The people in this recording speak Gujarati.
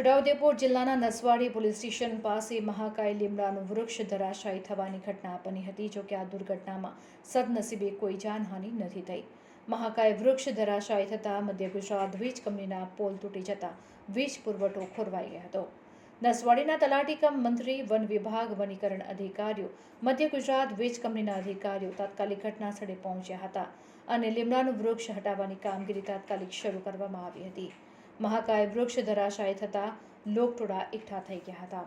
છોટાઉદેપુર જિલ્લાના નસવાડી પોલીસ સ્ટેશન પાસે મહાકાય લીમડાનું વૃક્ષ ધરાશાયી થવાની ઘટના બની હતી જોકે આ દુર્ઘટનામાં સદનસીબે કોઈ જાનહાનિ નથી થઈ. મહાકાય વૃક્ષ ધરાશાયી થતાં મધ્ય ગુજરાત વીજ કંપનીના પોલ તૂટી જતા વીજ પુરવઠો ખોરવાઈ ગયો હતો. નસવાડીના તલાટીકમ મંત્રી, વન વિભાગ વનીકરણ અધિકારીઓ, મધ્ય ગુજરાત વીજ કંપનીના અધિકારીઓ તાત્કાલિક ઘટના સ્થળે પહોંચ્યા હતા અને લીમડાનું વૃક્ષ હટાવવાની કામગીરી તાત્કાલિક શરૂ કરવામાં આવી હતી. મહાકાય વૃક્ષ ધરાશાય થતાં લોકટોળા એકઠા થઈ ગયા હતા.